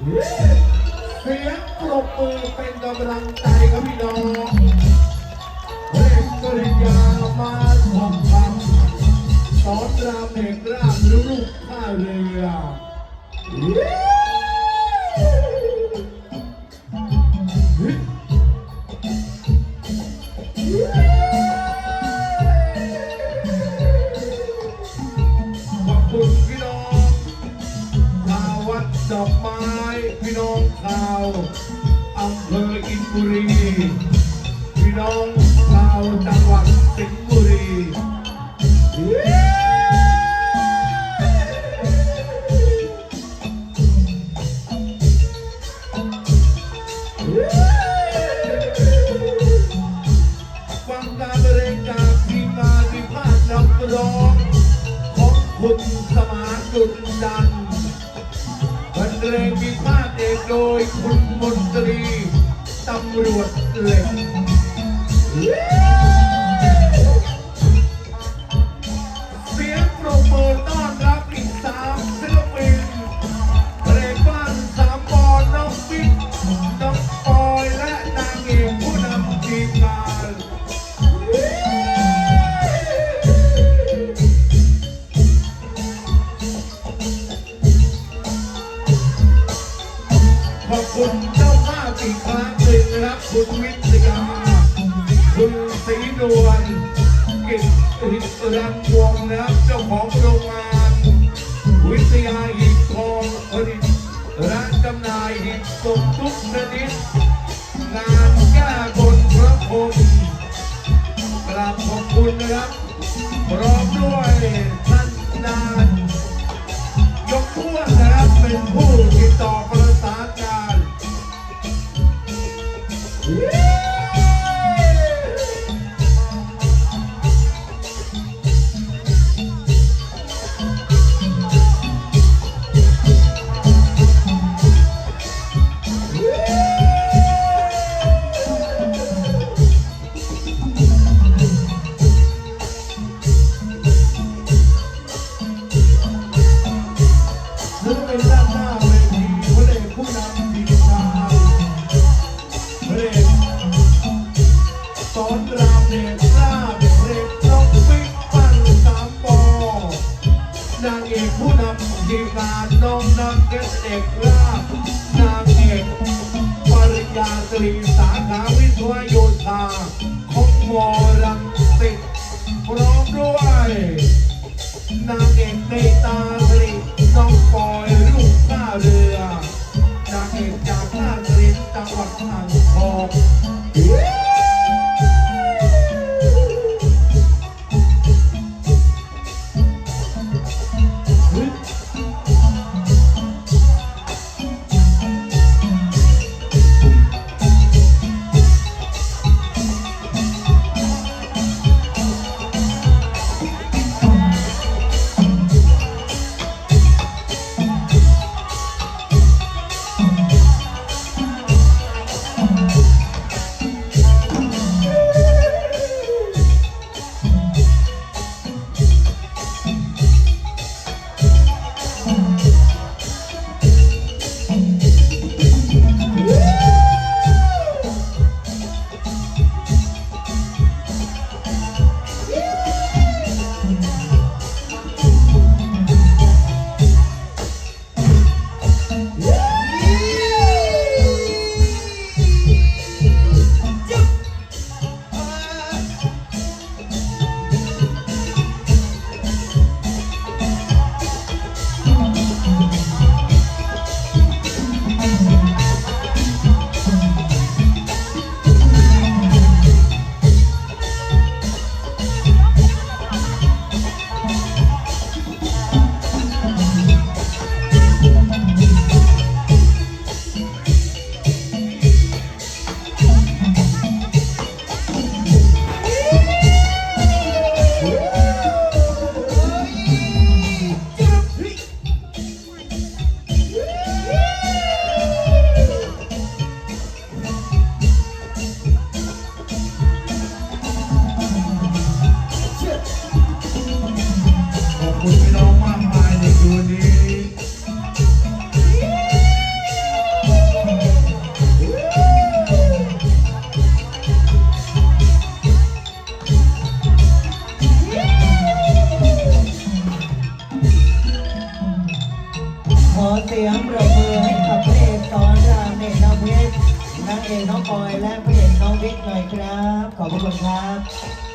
เสียงปรบมือเป็นกำลังใจครับพี่น้องเพลงปริญญามาทองคำสอนรามแห่งราชลูกท่าเรือข ฟังการบริการทีมงานวิพากษ์นักร้อง ของคุณสมานดุลจันทร์บรรเลงมีภาคเอกโดยคุณมนตรีตำรวจเหล็ก เจ้าภาพอีกครั้งหนึ่งนะครับ คุณวิทยาคุณศรีนวลกิตติรังวงศ์นะครับเจ้าของโรงงาน วิทยาหีบทองผลิตร้านจำหน่ายหีบศพทุกชนิดงานแก้บนพระพรหมกราบขอบคุณนะครับ พร้อมด้วยท่านนาน ยกพวกนะครับเป็นผู้ติดต่อ Yeah. งานน้องนักเก็ตเอกลาบนางเอกปริญญาตรีสาขาวิศวโยธาขอมอรังสิตพร้อมด้วยนางเอกในตาสลิน้องปอยลูกท่าเรือนางเอกจากท่าสลิจังหวัดอ่างทองางเอกน้องปอยและผู้เอกน้องวิกหน่อยครับ ขอบคุณครับ